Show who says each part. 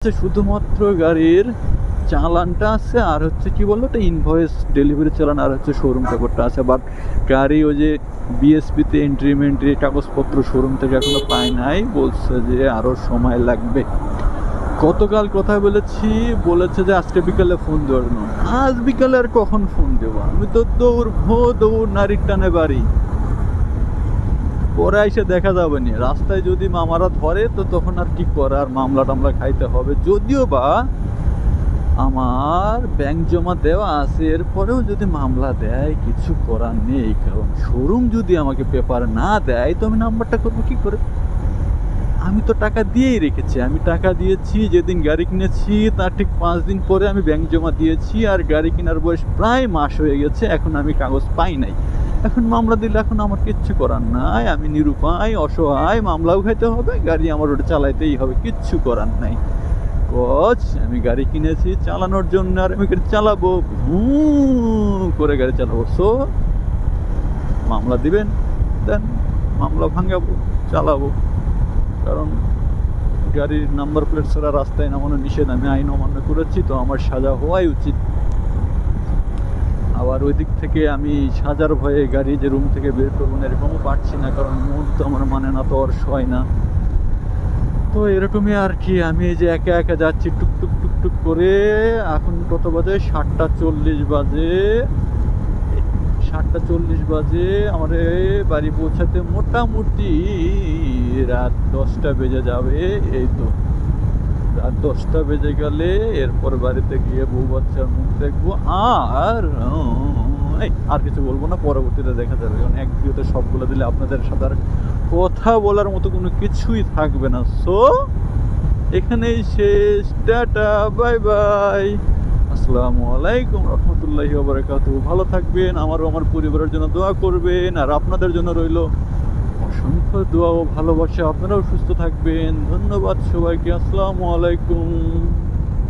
Speaker 1: হচ্ছে শুধুমাত্র গাড়ির চালানটা আছে, আর হচ্ছে কি বলল ওটা ইনভয়েস ডেলিভারি চালান, আর হচ্ছে শোরুম পেপারটা আছে। বাট গাড়ি ওই যে বিএসপিতে এন্ট্রি মেন্ট্রি কাগজপত্র শোরুম থেকে এখনও পায় নাই, বলছে যে আরও সময় লাগবে। গতকাল কথা বলেছি, বলেছে যে আজকে বিকালে ফোন দেওয়ার আজ বিকালে আর কখন ফোন দেবো? আমি তো দৌড় ভো দৌড় নারীর টানে বাড়ি। পরে এসে দেখা যাবে নি। রাস্তায় যদি মামারা ধরে, তো তখন আর কি করার মামলা টামলা খাইতে হবে। যদিও বা আমার ব্যাংক জমা দেওয়া আছে, এরপরেও যদি মামলা দেয়, কিছু করার নেই। কারণ শোরুম যদি আমাকে পেপার না দেয়, তো আমি নাম্বারটা করব কি করে? আমি তো টাকা দিয়েই রেখেছি। আমি টাকা দিয়েছি, যেদিন গাড়ি কিনেছি, তার ঠিক পাঁচ দিন পরে আমি ব্যাংক জমা দিয়েছি, আর গাড়ি কেনার বয়স প্রায় মাস হয়ে গেছে। এখন আমি কাগজ পাই নাই। এখন মামলা দিলে এখন আমার কিচ্ছু করার নাই, আমি নিরুপায়, অসহায়, মামলাও খাইতে হবে, গাড়ি আমার ওটা চালাইতেই হবে, কিচ্ছু করার নাই। কচ, আমি গাড়ি কিনেছি চালানোর জন্য আর আমি গাড়ি চালাবো করে গাড়ি চালাবো। সো, মামলা দিবেন, দেন মামলা ভাঙাবো, চালাবো। কারণ গাড়ির নাম্বার প্লেট ছাড়া রাস্তায় নামানো নিষেধ আমি আইন অমান্য করেছি, তো আমার সাজা হওয়াই উচিত। আবার ওই দিক থেকে আমি সাজার ভয়ে গাড়ি যে রুম থেকে বের করব না, এরকমও পারছি না, কারণ মন তো আমার মানে না তো আর সয় না। তো এরকমই আর কি, আমি এই যে একা একা যাচ্ছি, টুক টুক টুক টুক করে, এখন কত বাজে? সাতটা চল্লিশ বাজে। সাতটা চল্লিশ বাজে, আমার বাড়ি পৌঁছাতে মোটামুটি রাত দশটা বেজে যাবে, এই তো। রাত দশটা বেজে গেলে এরপর বাড়িতে গিয়ে বউ বাচ্চার মুখ দেখব। আর আর কিছু বলব না, পরবর্তীতে দেখা যাবে। কারণ এক ভিডিওতে সবগুলো দিলে আপনাদের সাথে আর কথা বলার মতো কোনো কিছুই থাকবে না। সো এখানেই শেষ। Tata, bye bye. আসসালামু আলাইকুম রহমতুল্লাহি ওবরাকাতু ভালো থাকবেন, আমারও আমার পরিবারের জন্য দোয়া করবেন, আর আপনাদের জন্য রইল অসংখ্য দোয়া ও ভালোবাসা। আপনারাও সুস্থ থাকবেন। ধন্যবাদ সবাইকে। আসসালামু আলাইকুম।